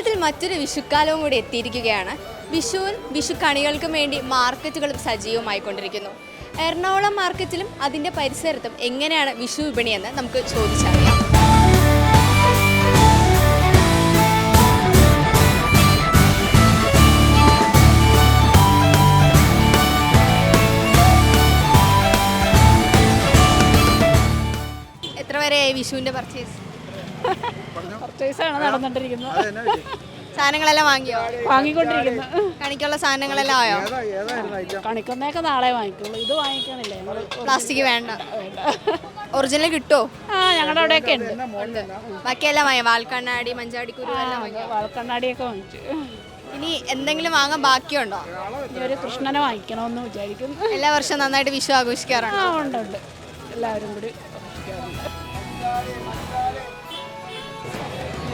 മലയാളത്തിൽ മറ്റൊരു വിഷുക്കാലവും കൂടി എത്തിയിരിക്കുകയാണ്. വിഷുവും വിഷു കണികൾക്കും വേണ്ടി മാർക്കറ്റുകളും സജീവമായി കൊണ്ടിരിക്കുന്നു എറണാകുളം മാർക്കറ്റിലും അതിന്റെ പരിസരത്തും എങ്ങനെയാണ് വിഷു വിപണിയെന്ന് നമുക്ക് ചോദിച്ചറിയാം. എത്ര വരെയായി വിഷുവിന്റെ പർച്ചേസ് പർച്ചേസാണ് നടന്നുകൊണ്ടിരിക്കുന്നത്. സാധനങ്ങളെല്ലാം വാങ്ങിയോ? വാങ്ങിക്കൊണ്ടിരിക്കുന്നു. കണിക്കുള്ള സാധനങ്ങളെല്ലാം ആയോ? കണിക്കൊന്നേക്കെ നാളെ വാങ്ങിക്കുള്ളൂ. ഇത് വാങ്ങിക്കണില്ലേ? പ്ലാസ്റ്റിക് വേണ്ട. ഒറിജിനൽ കിട്ടുമോ ആ ഞങ്ങളുടെ അവിടെയൊക്കെ ഉണ്ട്. ബാക്കിയെല്ലാം വാങ്ങി വാൽക്കണ്ണാടി മഞ്ചാടിക്കുരു എല്ലാം വാങ്ങിയോ? വാഴക്കണ്ണാടിയൊക്കെ വാങ്ങിച്ചു. ഇനി എന്തെങ്കിലും വാങ്ങാൻ ബാക്കിയുണ്ടോ? ഇനി ഒരു കൃഷ്ണനെ വാങ്ങിക്കണമെന്ന് വിചാരിക്കുന്നു. എല്ലാ വർഷവും നന്നായിട്ട് വിഷു ആഘോഷിക്കാറുണ്ട്? ആ ഉണ്ട് ഉണ്ട്. എല്ലാവരും കൂടി.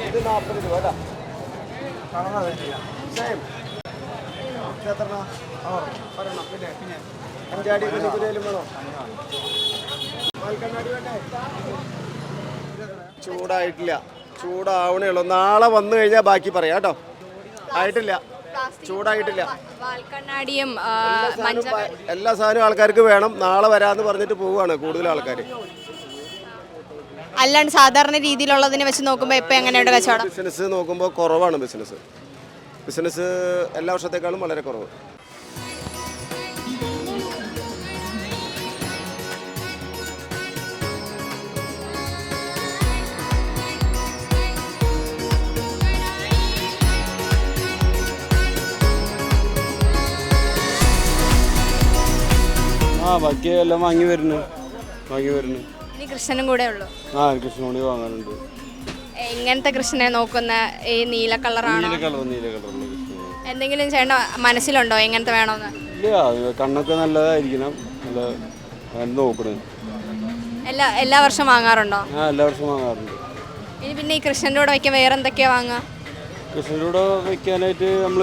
ഇത് നാൽപ്പത് രൂപ കേട്ടോ. സെയിം അഞ്ചാടി കുഞ്ഞുകുരയിലും വേണോ? വാൽക്കണ്ണാടി വേണ്ടേ? ചൂടായിട്ടില്ല. ചൂടാവണേ ഉള്ളൂ നാളെ വന്നു കഴിഞ്ഞാൽ ബാക്കി പറയാം കേട്ടോ. ആയിട്ടില്ല. ചൂടായിട്ടില്ല. വാൽക്കണ്ണാടിയും എല്ലാ സാധനവും ആൾക്കാർക്ക് വേണം. നാളെ വരാന്ന് പറഞ്ഞിട്ട് പോവുകയാണ് കൂടുതൽ ആൾക്കാർ അല്ലാണ്ട് സാധാരണ രീതിയിലുള്ളതിനെ വെച്ച് നോക്കുമ്പോൾ ഇപ്പൊ എങ്ങനെയുണ്ട് കച്ചവടം? ബിസിനസ് നോക്കുമ്പോൾ കുറവാണ് ബിസിനസ്. ബിസിനസ് എല്ലാ വർഷത്തേക്കാളും വളരെ കുറവ്. ആ ബാക്കി എല്ലാം വാങ്ങി വരുന്നു. വാങ്ങി വരുന്നു. ഇനി കൃഷ്ണനും കൂടെ ഉള്ളൂ. ആ വാങ്ങാനുണ്ട്. എങ്ങനത്തെ കൃഷ്ണനെ നോക്കുന്ന ഈ നീല കളറാണോ? നീല കളർ നീല കളറുള്ള എന്തെങ്കിലും ചേട്ടൻ മനസ്സിലുണ്ടോ എങ്ങനത്തെ വേണമെന്ന് ഇല്ല കണ്ണൊക്കെ നല്ലതായിരിക്കണം. നല്ല അങ്ങനെ നോക്കണേ. എല്ലാ എല്ലാ വർഷവും വാങ്ങാറുണ്ടോ? ആ എല്ലാ വർഷവും വാങ്ങാറുണ്ട്. ഇനി പിന്നെ ഈ കൃഷ്ണന്റെ കൂടെ വയ്ക്കാൻ വേറെ എന്തൊക്കെയാ വാങ്ങുക കൃഷ്ണന്റെ കൂടെ വെക്കാനായിട്ട് നമ്മൾ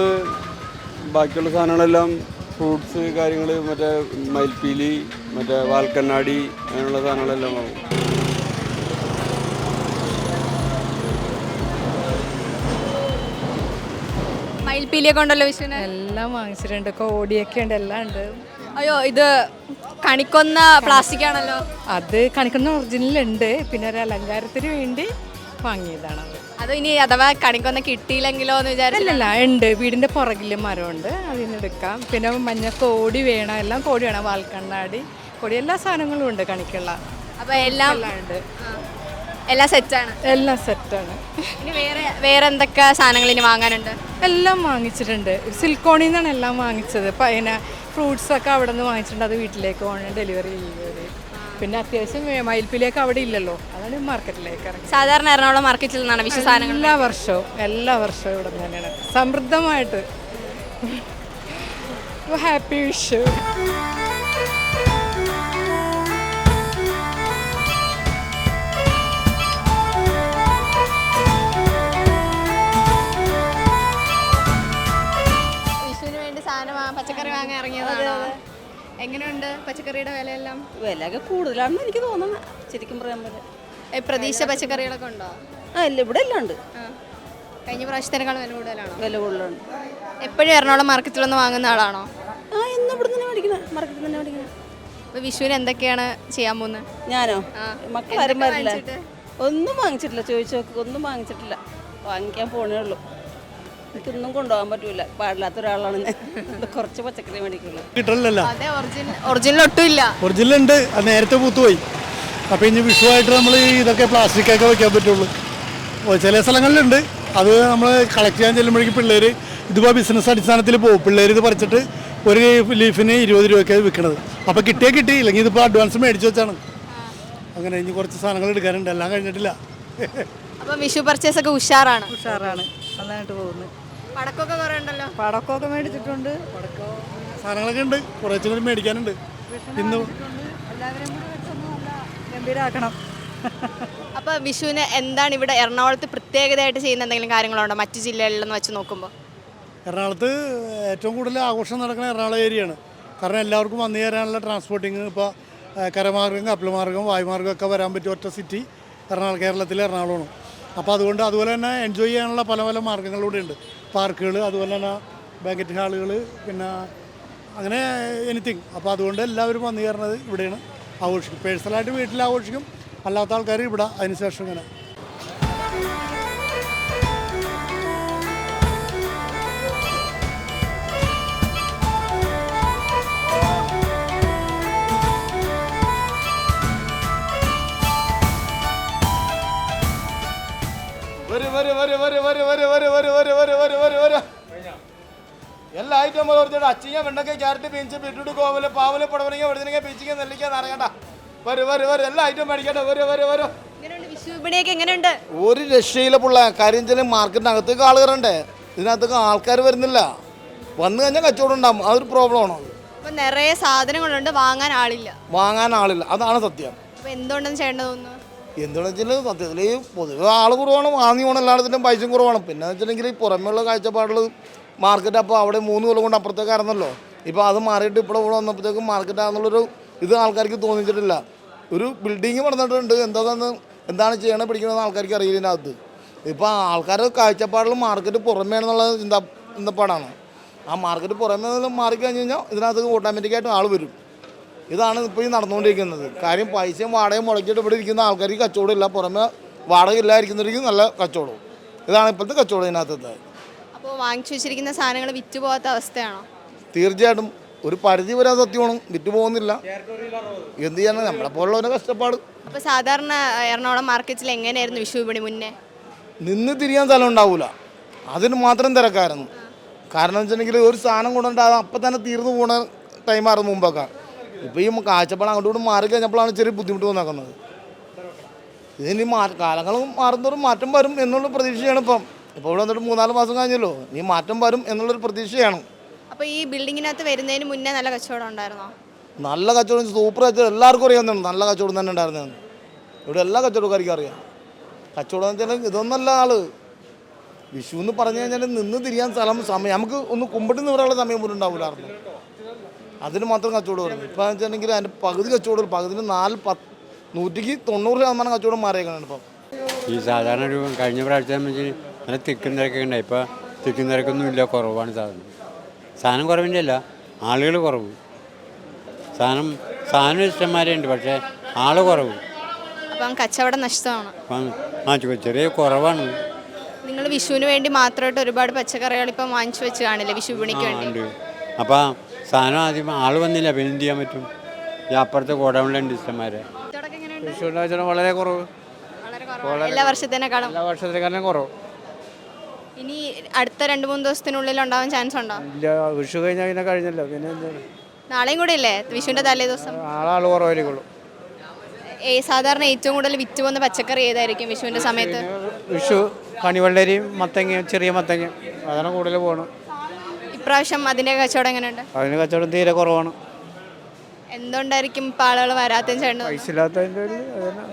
ബാക്കിയുള്ള സാധനങ്ങളെല്ലാം ഫ്രൂട്ട്സ് കാര്യങ്ങൾ മറ്റേ മയിൽപ്പീലി മറ്റേ വാൽക്കണ്ണാടി അങ്ങനെയുള്ള സാധനങ്ങളെല്ലാം വാങ്ങും. മയിൽപ്പീലിയൊക്കെ ഉണ്ടല്ലോ വിഷുവിന്? എല്ലാം വാങ്ങിച്ചിട്ടുണ്ട്. കോടിയൊക്കെ ഉണ്ട്. എല്ലാം ഉണ്ട്. അയ്യോ ഇത് കണിക്കൊന്ന പ്ലാസ്റ്റിക് ആണല്ലോ അത് കണിക്കൊന്ന ഒറിജിനൽ ഉണ്ട്. പിന്നെ ഒരു അലങ്കാരത്തിന് വേണ്ടി വാങ്ങിയതാണ് അത് ഇനി അഥവാ കണിക്കൊന്ന് കിട്ടിയില്ലെങ്കിലോ എന്ന് വിചാരിച്ചില്ല അല്ലല്ല ഉണ്ട്. വീടിന്റെ പുറകിൽ മരമുണ്ട്. അതിന് എടുക്കാം. പിന്നെ മഞ്ഞ കോടി വേണം. എല്ലാം കോടി വേണം വാൽക്കണ്ണാടി കോടി എല്ലാ സാധനങ്ങളും ഉണ്ട് കണിക്കുള്ള. അപ്പൊ എല്ലാം എല്ലാം ഉണ്ട്. ആ, എല്ലാം സെറ്റാണ് എല്ലാം സെറ്റാണ് ഇനി വേറെ വേറെ എന്തൊക്കെ സാധനങ്ങൾ ഇനി വാങ്ങാനുണ്ട്? എല്ലാം വാങ്ങിച്ചിട്ടുണ്ട്. സിൽക്കോണിൽ നിന്നാണ് എല്ലാം വാങ്ങിച്ചത്. അതിന് ഫ്രൂട്ട്സൊക്കെ അവിടെ നിന്ന് വാങ്ങിച്ചിട്ടുണ്ട്. അത് വീട്ടിലേക്ക് പോകണം ഡെലിവറി ചെയ്യുന്നത് പിന്നെ അത്യാവശ്യം മയിൽപ്പിലേക്ക് അവിടെ ഇല്ലല്ലോ. അതാണ് മാർക്കറ്റിലേക്ക് ഇറങ്ങി സാധാരണ എറണാകുളം മാർക്കറ്റിൽ നിന്നാണ് സാധനങ്ങൾ എല്ലാ വർഷവും എല്ലാ വർഷവും ഇവിടെ തന്നെയാണ്. സമൃദ്ധമായിട്ട്. ഹാപ്പി വിഷു എങ്ങനെയുണ്ട് പച്ചക്കറിയുടെ വിലയെല്ലാം? വിലയൊക്കെ കൂടുതലാണെന്ന് എനിക്ക് തോന്നുന്നു ശരിക്കും പറയാൻ പോലെ പ്രതീക്ഷ പച്ചക്കറികളൊക്കെ ഉണ്ടോ? ആ ഇല്ല ഇവിടെ എല്ലാം ഉണ്ട്. കഴിഞ്ഞ പ്രാവശ്യത്തിനേക്കാൾ വില കൂടുതലാണോ? വില കൂടുതലുണ്ട്. എപ്പോഴും എറണാകുളം മാർക്കറ്റിൽ നിന്ന് വാങ്ങുന്ന ആളാണോ? ആ ഇന്ന് ഇവിടെ തന്നെ മേടിക്കുന്നത് മാർക്കറ്റിൽ തന്നെ മേടിക്കുന്നത് അപ്പോൾ വിഷുവിന് എന്തൊക്കെയാണ് ചെയ്യാൻ പോകുന്നത് ഞാനോ? എന്തൊക്കെ വരില്ല. ഒന്നും വാങ്ങിച്ചിട്ടില്ല ചോദിച്ചു നോക്ക് ഒന്നും വാങ്ങിച്ചിട്ടില്ല. വാങ്ങിക്കാൻ പോണേ ഉള്ളൂ. എനിക്കൊന്നും കൊണ്ടുപോകാൻ പറ്റൂല. പാടില്ലാത്ത ഒരാളാണ് ഞാൻ. കുറച്ച് പച്ചക്കറി മേടിക്കുള്ളൂ. കിട്ടണില്ലല്ലോ? അതെ ഒറിജിനൽ ഒറിജിനൽ ഒട്ടും ഇല്ല ഒറിജിനൽ ഉണ്ട്. അത് നേരത്തെ പൂത്തുപോയി. അപ്പോൾ ഇനി വിഷുവായിട്ട് നമ്മൾ ഇതൊക്കെ പ്ലാസ്റ്റിക് പ്ലാസ്റ്റിക്കൊക്കെ വെക്കാൻ പറ്റുള്ളൂ. ചില സ്ഥലങ്ങളിലുണ്ട്. അത് നമ്മൾ കളക്ട് ചെയ്യാൻ ചെല്ലുമ്പോഴേക്കും പിള്ളേർ ഇതിപ്പോൾ ബിസിനസ് അടിസ്ഥാനത്തിൽ പോകും. പിള്ളേർ ഇത് പറിച്ചിട്ട് ഒരു ലീഫിന് ഇരുപത് രൂപയ്ക്ക് വിൽക്കണത് അപ്പോൾ കിട്ടിയേ കിട്ടി. ഇല്ലെങ്കിൽ ഇതിപ്പോൾ അഡ്വാൻസ് മേടിച്ച് വെച്ചാണ്. അങ്ങനെ ഇനി കുറച്ച് സാധനങ്ങൾ എടുക്കാനുണ്ട്. എല്ലാം കഴിഞ്ഞിട്ടില്ല. അപ്പൊ വിഷു പർച്ചേസ് ഒക്കെ ഉഷാറാണ്. ഉഷാറാണ്. നന്നായിട്ട് പോകുന്നു. പടക്കമൊക്കെ കുറെ ഉണ്ടല്ലോ. പടക്കമൊക്കെ മേടിച്ചിട്ടുണ്ട്. സാധനങ്ങളൊക്കെ ഉണ്ട്. കുറച്ചും കൂടി മേടിക്കാനുണ്ട്. ഇന്ന് എല്ലാവരും കൂടി വെച്ചൊന്ന് നല്ല ഗംഭീരാക്കണം. അപ്പൊ വിഷുവിന് എന്താണ് ഇവിടെ എറണാകുളത്ത് പ്രത്യേകതയായിട്ട് ചെയ്യുന്ന എന്തെങ്കിലും കാര്യങ്ങളുണ്ടോ? മറ്റു ജില്ലകളിൽ നിന്ന് വെച്ച് നോക്കുമ്പോൾ എറണാകുളത്ത് ഏറ്റവും കൂടുതൽ ആഘോഷം നടക്കുന്ന എറണാകുളം ഏരിയയാണ്. കാരണം എല്ലാവർക്കും വന്നു ചേരാനുള്ള ട്രാൻസ്പോർട്ടിങ് ഇപ്പോൾ കരമാർഗം കപ്പൽ മാർഗം വായുമാർഗം ഒക്കെ വരാൻ പറ്റിയ ഒറ്റ സിറ്റി എറണാകുളം കേരളത്തിലെ എറണാകുളമാണ്. അപ്പോൾ അതുകൊണ്ട് അതുപോലെ തന്നെ എൻജോയ് ചെയ്യാനുള്ള പല പല മാർഗങ്ങളിലൂടെ ഉണ്ട് പാർക്കുകൾ അതുപോലെ തന്നെ ബാങ്കറ്റ് ഹാളുകൾ പിന്നെ അങ്ങനെ എനിത്തിങ് അപ്പോൾ അതുകൊണ്ട് എല്ലാവരും വന്നു കയറുന്നത് ഇവിടെയാണ് ആഘോഷിക്കും. പേഴ്സണലായിട്ട് വീട്ടിൽ ആഘോഷിക്കും. അല്ലാത്ത ആൾക്കാർ ഇവിടെ. അതിനുശേഷം ഇങ്ങനെ. വരു വരു വരു വരു വരു വരു വരു വരു വരു വരു വരു വരു വരു എല്ലാ ഐറ്റം പറഞ്ഞിട്ട് അച്ചിങ്ങ വെണ്ടക്ക ക്യാരറ്റ് പിഞ്ച് ബീറ്റ്റൂട്ട് കോവൽ പാവൽ പടവലിങ്ങ വെടുതിനെ പീച്ചിങ്ങ നെല്ലിക്ക നിറയണ്ട വരു വര വര എല്ലാ ഐറ്റം മേടിക്കട്ടെ വരു വര വര എങ്ങനെയുണ്ട് വിശുവിണിയൊക്കെ എങ്ങനെയുണ്ട് ഒരു രക്ഷയിലെ പുള്ള കരിഞ്ചന മാർക്കറ്റിനകത്തേക്ക് ആൾ കയറണ്ടേ ഇതിനകത്തേക്ക് ആൾക്കാർ വരുന്നില്ല വന്നു കഴിഞ്ഞാൽ കച്ചവടം ഉണ്ടാകും അതൊരു പ്രോബ്ലമാണ് അപ്പോൾ നിറയെ സാധനങ്ങളുണ്ട് വാങ്ങാൻ ആളില്ല വാങ്ങാൻ ആളില്ല അതാണ് സത്യം അപ്പോൾ എന്തുകൊണ്ടെന്ന് ചെയ്യേണ്ടത് എന്താണെന്ന് വെച്ചിട്ടുണ്ടെങ്കിൽ സത്യത്തിൽ പൊതുവെ ആൾ കുറവാണ് വാങ്ങി പോകണം എല്ലായിടത്തിനും പൈസയും കുറവാണ്. പിന്നെ വെച്ചിട്ടുണ്ടെങ്കിൽ ഈ പുറമേയുള്ള കാഴ്ചപ്പാടുകൾ മാർക്കറ്റ് അപ്പോൾ അവിടെ മൂന്ന് കൊല്ലം കൊണ്ട് അപ്പുറത്തേക്ക് ആയിരുന്നല്ലോ ഇപ്പോൾ അത് മാറിയിട്ട് ഇപ്പോൾ ഇവിടെ വന്നപ്പോഴത്തേക്കും മാർക്കറ്റ് ആണെന്നുള്ളൊരു ഇത് ആൾക്കാർക്ക് തോന്നിച്ചിട്ടില്ല ഒരു ബിൽഡിങ് പണിതിട്ടുണ്ട്. എന്താണെന്ന് എന്താണ് ചെയ്യണത് പിടിക്കണമെന്ന് ആൾക്കാർക്ക് അറിയില്ല അത് ഇപ്പോൾ ആൾക്കാരുടെ കാഴ്ചപ്പാടിൽ മാർക്കറ്റ് പുറമേണെന്നുള്ള ചിന്ത ചിന്തപ്പാടാണ്. ആ മാർക്കറ്റ് പുറമേ മാറിക്കഴിഞ്ഞ് കഴിഞ്ഞാൽ ഇതിനകത്ത് ഓട്ടോമാറ്റിക്കായിട്ട് ആൾ വരും. ഇതാണ് ഇപ്പോൾ ഈ നടന്നുകൊണ്ടിരിക്കുന്നത്. കാര്യം പൈസയും വാടകയും മുടക്കിയിട്ട് ഇവിടെ ഇരിക്കുന്ന ആൾക്കാർക്ക് കച്ചവടം ഇല്ല. പുറമെ വാടക ഇല്ലായിരിക്കുന്നവർക്ക് നല്ല കച്ചവടവും. ഇതാണ് ഇപ്പോഴത്തെ കച്ചവടം ഇതിനകത്തത്. അപ്പോൾ വാങ്ങിച്ചു വെച്ചിരിക്കുന്ന സാധനങ്ങൾ വിറ്റ് പോകാത്ത അവസ്ഥയാണോ? തീർച്ചയായിട്ടും ഒരു പരിധി വരെ സത്യമാണ്. വിറ്റ് പോകുന്നില്ല. എന്ത് ചെയ്യാനാണ് നമ്മളെ പോലുള്ളവരെ കഷ്ടപ്പാട്. അപ്പോൾ സാധാരണ എറണാകുളം മാർക്കറ്റിൽ എങ്ങനെയായിരുന്നു വിഷു വിപണി മുന്നേ? നിന്ന് തിരിയാൻ സ്ഥലം ഉണ്ടാവില്ല അതിന് മാത്രം തിരക്കായിരുന്നു. കാരണം വെച്ചിട്ടുണ്ടെങ്കിൽ ഒരു സാധനം കൊണ്ടുണ്ടാകും അപ്പം തന്നെ തീർന്നു പോണ ടൈമായിരുന്നു മുമ്പൊക്കെ. ഇപ്പോൾ ഈ കാഴ്ചപ്പാട് അങ്ങോട്ടും ഇങ്ങോട്ടും മാറി കഴിഞ്ഞപ്പോഴാണ് ചെറിയ ബുദ്ധിമുട്ട് വന്നേക്കുന്നത്. ഇതിന് മാ കാലങ്ങളും മാറുന്നതോറും മാറ്റം വരും എന്നുള്ള പ്രതീക്ഷയാണ് ഇപ്പം. ഇപ്പോൾ ഇവിടെ വന്നിട്ട് മൂന്നാൽ മാസം കഴിഞ്ഞല്ലോ. ഇനി മാറ്റം വരും എന്നുള്ളൊരു പ്രതീക്ഷയാണ്. അപ്പോൾ ഈ ബിൽഡിങ്ങിനകത്ത് വരുന്നതിന് മുന്നേ നല്ല കച്ചവടം ഉണ്ടായിരുന്നോ? നല്ല കച്ചവടം സൂപ്പർ കച്ചവടം. എല്ലാവർക്കും അറിയാവുന്നതാണ് നല്ല കച്ചവടം തന്നെ ഉണ്ടായിരുന്നു ഇവിടെ എല്ലാ കച്ചവടക്കാർക്കും അറിയാം. കച്ചവടം എന്ന് വെച്ചാൽ ഇതൊന്നല്ല ആൾ. വിഷു എന്ന് പറഞ്ഞു കഴിഞ്ഞാൽ നിന്ന് തിരിയാൻ സ്ഥലം സമയം. നമുക്ക് ഒന്ന് കുമ്പിട്ട് നിവരാനുള്ള സമയം പോലും ഉണ്ടാവില്ലായിരുന്നു. അതിന് മാത്രം കച്ചവടം വരുന്നു ഇപ്പം വെച്ചിട്ടുണ്ടെങ്കിൽ അതിന്റെ പകുതി കച്ചവടം പകുതിന് നാല് പത്ത് നൂറ്റിക്ക് തൊണ്ണൂറ് ശതമാനം കച്ചവടം മാറിയേക്കാണ് ഇപ്പം. ഈ സാധാരണ ഒരു കഴിഞ്ഞ പ്രാവശ്യം വെച്ച് നല്ല തിക്കും തിരക്കൊക്കെ ഉണ്ടായി. ഇപ്പോൾ തിക്കും തിരക്കൊന്നും ഇല്ല കുറവാണ് സാധനം. സാധനം കുറവിന്റെ അല്ല ആളുകൾ കുറവ്. സാധനം സാധനം ഇഷ്ടംമാരെ ഉണ്ട് പക്ഷേ ആൾ കുറവ്. അപ്പം കച്ചവടം നഷ്ടമാണ്. അപ്പം ആ ചെറിയ കുറവാണ്. നിങ്ങൾ വിഷുവിന് വേണ്ടി മാത്രമായിട്ട് ഒരുപാട് പച്ചക്കറികൾ ഇപ്പം വാങ്ങിച്ചു വെച്ച് കാണില്ലേ? വിഷു വിപണിക്ക് വേണ്ടി. അപ്പോൾ സാധനം ആദ്യം ആൾ വന്നില്ല പിന്നെ എന്ത് ചെയ്യാൻ പറ്റും? ഈ അപ്പുറത്തെ ഗോഡൗണിലുണ്ട് ഇഷ്ടന്മാരെ വിഷുവിന്റെ വളരെ കുറവ്. എല്ലാ വർഷത്തിനേക്കാളും? എല്ലാ വർഷത്തിനെക്കാളും കുറവ്. ഇനി അടുത്ത രണ്ട് മൂന്ന് ദിവസത്തിനുള്ളിൽ ഉണ്ടാവാൻ ചാൻസ് ഉണ്ടോ? ഇല്ല വിഷു കഴിഞ്ഞാൽ പിന്നെ കഴിഞ്ഞല്ലോ. പിന്നെ നാളെയും കൂടെ ഇല്ലേ? വിഷുവിന്റെ തലേ ദിവസം? കുറവായിരിക്കുള്ളൂ. ഏ സാധാരണ ഏറ്റവും കൂടുതൽ വിറ്റ് പോകുന്ന പച്ചക്കറി ഏതായിരിക്കും വിഷുവിന്റെ സമയത്ത്? വിഷു കണിവെള്ളരിയും മത്തങ്ങയും ചെറിയ മത്തങ്ങയും. അതാണ് കൂടുതൽ പോകണം ഇപ്രാവശ്യം അതിന്റെ കച്ചവടം എങ്ങനെയുണ്ട്? അതിന് കച്ചവടം തീരെ കുറവാണ്. എന്തുകൊണ്ടായിരിക്കും ഇപ്പം ആളുകൾ വരാത്തതും ചേട്ടൻ പൈസ ഇല്ലാത്തതിന്റെ ഒരു അതന്നെ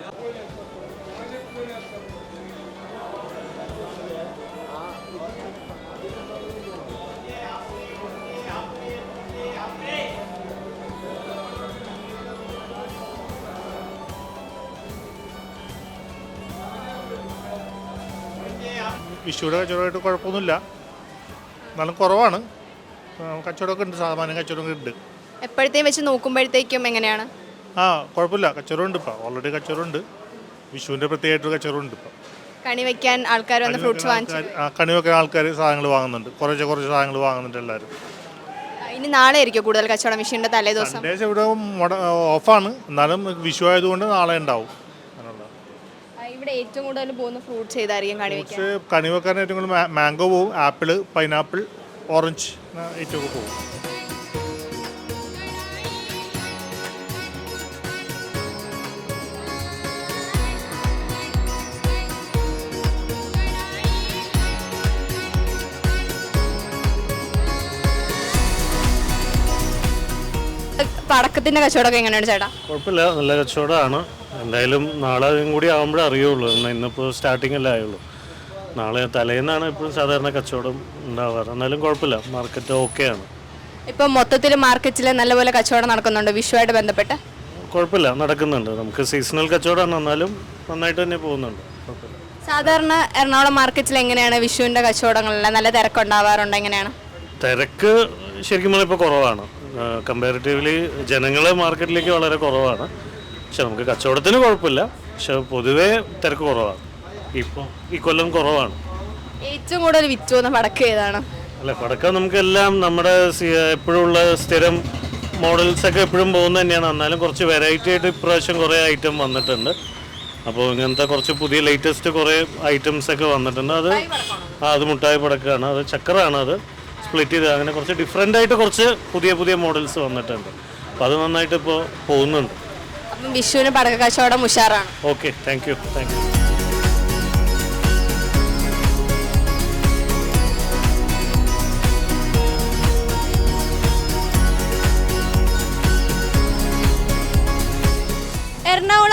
വിഷുവിടെ കച്ചവടമായിട്ട് കുഴപ്പമൊന്നുമില്ല. എന്നാലും കുറവാണ്. കച്ചവടമൊക്കെ ഉണ്ട് സാധാരണ കച്ചവടമൊക്കെ ഉണ്ട്. എപ്പോഴത്തെയും വെച്ച് നോക്കുമ്പോഴത്തേക്കും എങ്ങനെയാണ്? ആ കുഴപ്പമില്ല. കച്ചവടമുണ്ട് ഇപ്പോൾ ഓൾറെഡി കച്ചവടമുണ്ട്. വിഷുവിന്റെ പ്രത്യേകമായിട്ടൊരു കച്ചവടമുണ്ട് ഇപ്പോൾ കണി വെക്കാൻ ആൾക്കാർ വന്ന് ഫ്രൂട്ട്സ് വാങ്ങിച്ചു കണി വെക്കാൻ ആൾക്കാർ സാധനങ്ങൾ വാങ്ങുന്നുണ്ട്. കുറച്ച് കുറച്ച് സാധനങ്ങൾ വാങ്ങുന്നുണ്ട് എല്ലാവരും. ഇനി നാളെ ആയിരിക്കും കൂടുതൽ കച്ചവടം വിഷുവിന്റെ തലേ ദിവസം? സൺഡേസ് ഇവിടെ മുട ഓഫാണ്. എന്നാലും വിഷു ആയതുകൊണ്ട് നാളെ ഉണ്ടാവും. അങ്ങനെയുള്ള. ഇവിടെ ഏറ്റവും കൂടുതൽ പോകുന്ന ഫ്രൂട്ട്സ് ഏതായിരിക്കും കണി വെക്കാൻ? ഫ്രൂട്ട്സ് കണി വെക്കാൻ ഏറ്റവും കൂടുതൽ മാംഗോ പോവും ആപ്പിൾ പൈനാപ്പിൾ ഓറഞ്ച് ഏറ്റവും പോകും. പടക്കത്തിന്റെ കച്ചവടമൊക്കെ എങ്ങനെയാണ് ചേട്ടാ? കുഴപ്പമില്ല. നല്ല കച്ചവടമാണ്. എന്തായാലും നാളെ അതും കൂടി ആകുമ്പോഴേ അറിയുള്ളൂ. ഇന്നിപ്പോ ഇന്നിപ്പോൾ സ്റ്റാർട്ടിംഗ് അല്ലേ ആയുള്ളൂ. നാളെ തലേന്നാണ് ഇപ്പോഴും സാധാരണ കച്ചവടം ഉണ്ടാവാറ്. എന്നാലും കുഴപ്പമില്ല. മാർക്കറ്റ് ഓക്കെയാണ് ഇപ്പം മൊത്തത്തിൽ മാർക്കറ്റിൽ നല്ലപോലെ കച്ചവടം നടക്കുന്നുണ്ട്? വിഷുവായിട്ട് ബന്ധപ്പെട്ട്? കുഴപ്പമില്ല. നടക്കുന്നുണ്ട്. നമുക്ക് സീസണൽ കച്ചവടമാണ്. എന്നാലും നന്നായിട്ട് തന്നെ പോകുന്നുണ്ട്. കുഴപ്പമില്ല. സാധാരണ എറണാകുളം മാർക്കറ്റിൽ എങ്ങനെയാണ് വിഷുവിന്റെ കച്ചവടങ്ങളെല്ലാം? നല്ല തിരക്കുണ്ടാവാറുണ്ട്? എങ്ങനെയാണ്? തിരക്ക് ശരിക്കും പറഞ്ഞാൽ ഇപ്പോൾ കുറവാണ്. കമ്പാരിറ്റീവ്ലി ജനങ്ങൾ മാർക്കറ്റിലേക്ക് വളരെ കുറവാണ്. പക്ഷെ നമുക്ക് കച്ചവടത്തിന് കുഴപ്പമില്ല. പക്ഷെ പൊതുവേ തിരക്ക് കുറവാണ്. ഇപ്പോൾ ഈ കൊല്ലം കുറവാണ്. ഏറ്റവും കൂടുതൽ വിറ്റുന്ന പടക്കം ഏതാണ്? അല്ല പടക്കം നമുക്കെല്ലാം നമ്മുടെ എപ്പോഴുള്ള സ്ഥിരം മോഡൽസ് ഒക്കെ എപ്പോഴും പോകുന്നത് തന്നെയാണ്. എന്നാലും കുറച്ച് വെറൈറ്റി ആയിട്ട് ഇപ്രാവശ്യം കുറേ ഐറ്റം വന്നിട്ടുണ്ട്. അപ്പോൾ ഇങ്ങനത്തെ കുറച്ച് പുതിയ ലേറ്റസ്റ്റ് കുറേ ഐറ്റംസ് ഒക്കെ വന്നിട്ടുണ്ട്. അത് ആ അത് മുട്ടായി പടക്കമാണ് അത് ചക്കറാണ് അത്. സ്പ്ലിറ്റ് ചെയ്ത് അങ്ങനെ കുറച്ച് ഡിഫറെന്റ് ആയിട്ട് കുറച്ച് പുതിയ പുതിയ മോഡൽസ് വന്നിട്ടുണ്ട്. അപ്പോൾ അത് നന്നായിട്ട് ഇപ്പോൾ പോകുന്നുണ്ട്. വിഷുവിന് പടക്ക കച്ചവടം ഉഷാറാണ് okay thank you thank you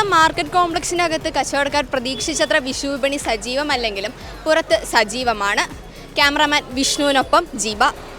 market കോംപ്ലക്സിനകത്ത് കച്ചവടക്കാർ പ്രതീക്ഷിച്ചത്ര വിഷു വിപണി സജീവമല്ലെങ്കിലും പുറത്ത് സജീവമാണ്. ക്യാമറാമാൻ വിഷ്ണുവിനൊപ്പം ജീബ.